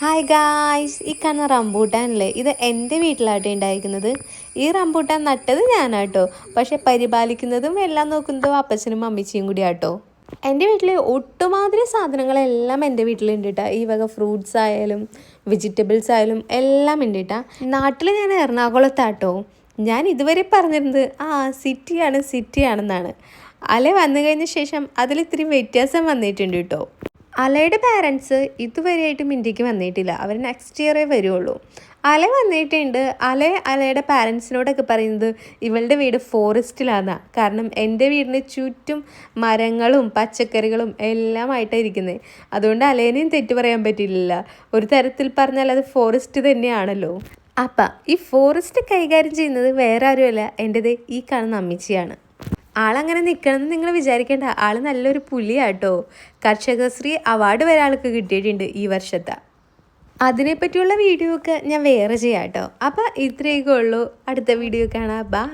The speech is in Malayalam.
ഹായ് ഗായ്സ് ഈ കാണുന്ന റംബൂട്ടാനല്ലേ? ഇത് എന്റെ വീട്ടിലാട്ടോ ഉണ്ടായിരിക്കുന്നത്. ഈ റംബൂട്ടാൻ നട്ടത് ഞാനാട്ടോ. പക്ഷെ പരിപാലിക്കുന്നതും എല്ലാം നോക്കുന്നതും അപ്പച്ചനും അമ്മച്ചിയും കൂടി ആട്ടോ എന്റെ വീട്ടിൽ ഒട്ടുമാതിരി സാധനങ്ങളെല്ലാം എന്റെ വീട്ടിലുണ്ട് കേട്ടോ ഈ വക ഫ്രൂട്ട്സ് ആയാലും വെജിറ്റബിൾസ് ആയാലും എല്ലാം ഉണ്ട് കേട്ടോ നാട്ടിൽ ഞാൻ എറണാകുളത്താട്ടോ. ഞാൻ ഇതുവരെ പറഞ്ഞിരുന്നത് ആ സിറ്റിയാണ് സിറ്റിയാണെന്നാണ്. അല വന്നു കഴിഞ്ഞ ശേഷം അതിലിത്തിരി വ്യത്യാസം വന്നിട്ടുണ്ട് കേട്ടോ. അലയുടെ പാരൻസ് ഇതുവരെയായിട്ടും ഇന്ത്യയ്ക്ക് വന്നിട്ടില്ല. അവർ നെക്സ്റ്റ് ഇയറേ വരുള്ളൂ. അല വന്നിട്ടുണ്ട്. അല അലയുടെ പാരൻസിനോടൊക്കെ പറയുന്നത് ഇവളുടെ വീട് ഫോറസ്റ്റിലാണ് കാരണം എന്റെ വീടിന് ചുറ്റും മരങ്ങളും പച്ചക്കറികളും എല്ലാമായിട്ടാണ് ഇരിക്കുന്നത് അതുകൊണ്ട് അലേനെയും തെറ്റു പറയാൻ പറ്റില്ല ഒരു തരത്തിൽ പറഞ്ഞാൽ അത് ഫോറസ്റ്റ് തന്നെയാണല്ലോ. അപ്പം ഈ ഫോറസ്റ്റ് കൈകാര്യം ചെയ്യുന്നത് വേറെ ആരുമല്ല. എന്റെത് ഈ കാണുന്ന അമ്മച്ചിയാണ്. ആളങ്ങനെ നിൽക്കണമെന്ന് നിങ്ങൾ വിചാരിക്കേണ്ട. ആൾ നല്ലൊരു പുലിയാട്ടോ. കർഷകശ്രീ അവാർഡ് വരെ ആൾക്ക് കിട്ടിയിട്ടുണ്ട് ഈ വർഷത്തെ. അതിനെപ്പറ്റിയുള്ള വീഡിയോ ഒക്കെ ഞാൻ വേറെ ചെയ്യാം കേട്ടോ അപ്പം ഇത്രയൊക്കെ ഉള്ളൂ. അടുത്ത വീഡിയോ കാണാം. ബാ